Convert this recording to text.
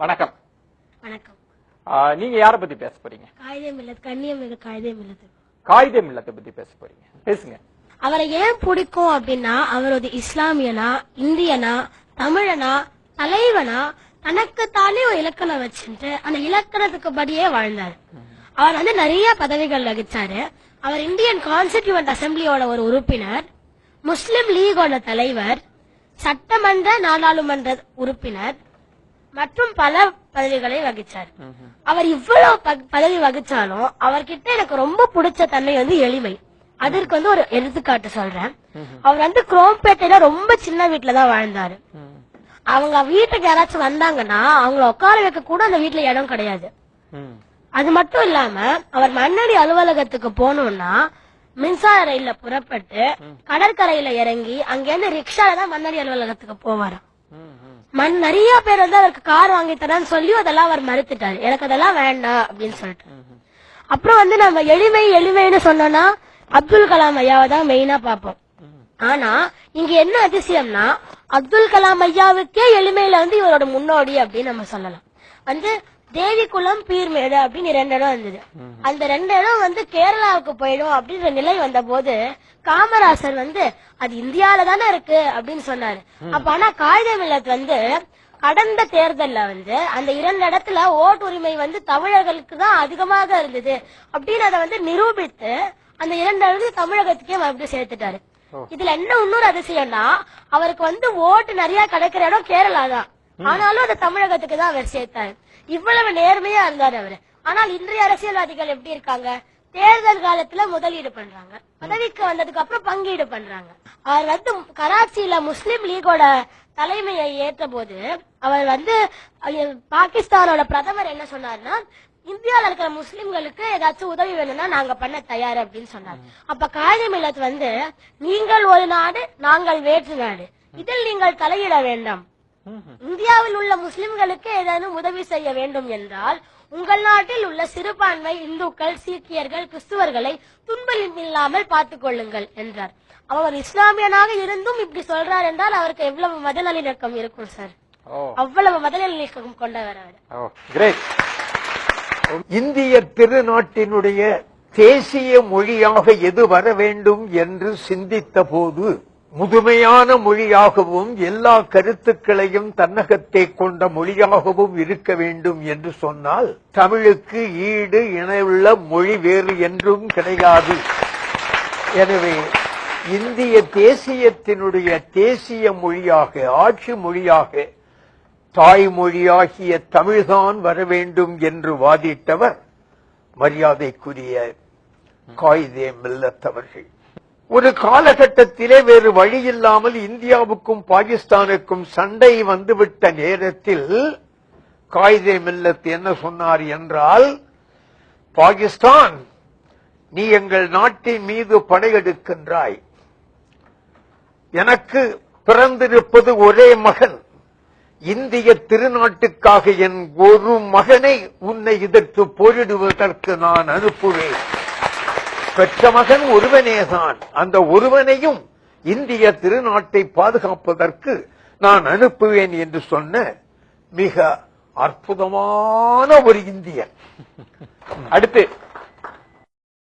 வணக்கம். வணக்கம். நீங்க யார பத்தி பேச போறீங்க? காகிதம் இல்லது கண்ணியம் இல்ல காகிதம் இல்லது. காகித மில்லத்தை பத்தி பேச போறீங்க. பேசுங்க. அவரை ஏன் பிடிக்கும் அப்படின்னா அவர் ஒரு இஸ்லாமியனா இந்தியனா தமிழனா தலைவனா தனக்கு தானே ஒரு இலக்கணம் வச்சுட்டு அந்த இலக்கணத்துக்கு படியே வாழ்ந்தார். அவர் வந்து நிறைய பதவிகள் வகிச்சாரு. அவர் இந்தியன் கான்ஸ்டிடியூவன்ட் அசம்பிளியோட ஒரு உறுப்பினர் முஸ்லிம் லீகோட தலைவர் சட்டமன்ற நாடாளுமன்ற உறுப்பினர் மற்றும் பல பதவிகளை வகிச்சார். அவர் இவ்வளவு பதவி வகிச்சாலும் அவர்கிட்ட எனக்கு ரொம்ப பிடிச்ச தன்மை வந்து எளிமை. அதற்கு வந்து ஒரு எடுத்துக்காட்டு சொல்றேன். அவர் வந்து குரோம்பேட்டையில ரொம்ப சின்ன வீட்டுல தான் வாழ்ந்தாரு. அவங்க வீட்டுக்கு யாராச்சும் வந்தாங்கன்னா அவங்கள உட்கார வைக்க கூட அந்த வீட்டுல இடம் கிடையாது. அது மட்டும் இல்லாம அவர் மண்ணடி அலுவலகத்துக்கு போகணும்னா மின்சார ரயில்ல புறப்பட்டு கடற்கரையில இறங்கி அங்கிருந்து ரிக்ஷால தான் மண்ணடி அலுவலகத்துக்கு போவாராம். மண் நிறைய பேர் வந்து அவருக்கு கார் வாங்கி தரேன்னு சொல்லி அதெல்லாம் அவர் மறுத்துட்டாரு. எனக்கு அதெல்லாம் வேண்டாம் அப்படின்னு சொல்லிட்டு அப்புறம் வந்து நம்ம எளிமை எளிமைன்னு சொன்னோம்னா அப்துல் கலாம் ஐயாவை தான் மெயினா பார்ப்போம். ஆனா இங்க என்ன அதிசயம்னா அப்துல் கலாம் ஐயாவுக்கே எளிமையில வந்து இவரோட முன்னோடி அப்படின்னு நம்ம சொல்லலாம். வந்து தேவிக்குளம் பீர்மேடு அப்படின்னு ரெண்டு இடம் இருந்தது. அந்த ரெண்டு இடம் வந்து கேரளாவுக்கு போயிடும் அப்படின்ற நிலை வந்த போது காமராசர் வந்து அது இந்தியால தானே இருக்கு? அப்படின்னு சொன்னாரு. அப்ப ஆனா காகித மில்லத் வந்து கடந்த தேர்தல்ல வந்து அந்த இரண்டு இடத்துல ஓட்டு உரிமை வந்து தமிழர்களுக்கு தான் அதிகமாக இருந்தது அப்படின்னு அதை வந்து நிரூபித்து அந்த இரண்டு இடத்துல தமிழகத்துக்கே மறுபடியும் சேர்த்துட்டாரு. இதுல என்ன இன்னொரு அதிசயம்னா அவருக்கு வந்து ஓட்டு நிறைய கிடைக்கிற இடம் கேரளா தான். ஆனாலும் அது தமிழகத்துக்கு தான் அவர் சேர்த்தாரு. இவ்வளவு நேர்மையா இருந்தாரு அவரு. ஆனால் இன்றைய அரசியல்வாதிகள் எப்படி இருக்காங்க? தேர்தல் காலத்துல முதலீடு பண்றாங்க. பதவிக்கு வந்ததுக்கு அப்புறம் பங்கீடு பண்றாங்க. அவர் வந்து கராச்சியில முஸ்லிம் லீகோட தலைமையை ஏற்ற போது அவர் வந்து பாகிஸ்தானோட பிரதமர் என்ன சொன்னார்னா இந்தியால இருக்கிற முஸ்லிம்களுக்கு ஏதாச்சும் உதவி வேணும்னா நாங்க பண்ண தயார் அப்படின்னு சொன்னார். அப்ப காகித மில்லத் வந்து நீங்கள் ஒரு நாடு நாங்கள் வேற்று நாடு. இதில் நீங்கள் தலையிட வேண்டாம். இந்தியாவில் உள்ள முஸ்லிம்களுக்கு ஏதேனும் உதவி செய்ய வேண்டும் என்றால் உங்கள் நாட்டில் உள்ள சிறுபான்மை இந்துக்கள் சீக்கியர்கள் கிறிஸ்துவர்களை துன்பமில்லாமல் பார்த்துக் கொள்ளுங்கள் என்றார். அவர் இஸ்லாமியனாக இருந்தும் இப்படி சொல்றார் என்றால் அவருக்கு எவ்வளவு மதநல்லிணக்கம் இருக்கும் சார்? அவ்வளவு மதநல்லிணக்கம் கொண்டவர் அவர். இந்திய திருநாட்டினுடைய தேசிய மொழியாக எது வர வேண்டும் என்று சிந்தித்த போது முதுமையான மொழியாகவும் எல்லா கருத்துக்களையும் தன்னகத்தை கொண்ட மொழியாகவும் இருக்க வேண்டும் என்று சொன்னால் தமிழுக்கு ஈடு இணையுள்ள மொழி வேறு என்றும் கிடையாது. எனவே இந்திய தேசியத்தினுடைய தேசிய மொழியாக ஆட்சி மொழியாக தாய்மொழியாகிய தமிழ்தான் வர வேண்டும் என்று வாதிட்டவர் மரியாதைக்குரிய காயிதே மில்லத் அவர்கள். ஒரு காலகட்டத்திலே வேறு வழியில்லாமல் இந்தியாவுக்கும் பாகிஸ்தானுக்கும் சண்டை வந்துவிட்ட நேரத்தில் காயிதே மில்லத் என்ன சொன்னார் என்றால் பாகிஸ்தான் நீ எங்கள் நாட்டின் மீது படையெடுக்கின்றாய் எனக்கு பிறந்திருப்பது ஒரே மகன். இந்திய திருநாட்டுக்காக என் ஒரு மகனை உன்னை இதற்கு போரிடுவதற்கு நான் அனுப்புவேன். பெற்ற மகன் ஒருவனேதான். அந்த ஒருவனையும் இந்திய திருநாட்டை பாதுகாப்பதற்கு நான் அனுப்புவேன் என்று சொன்ன மிக அற்புதமான ஒரு இந்தியன். அடுத்து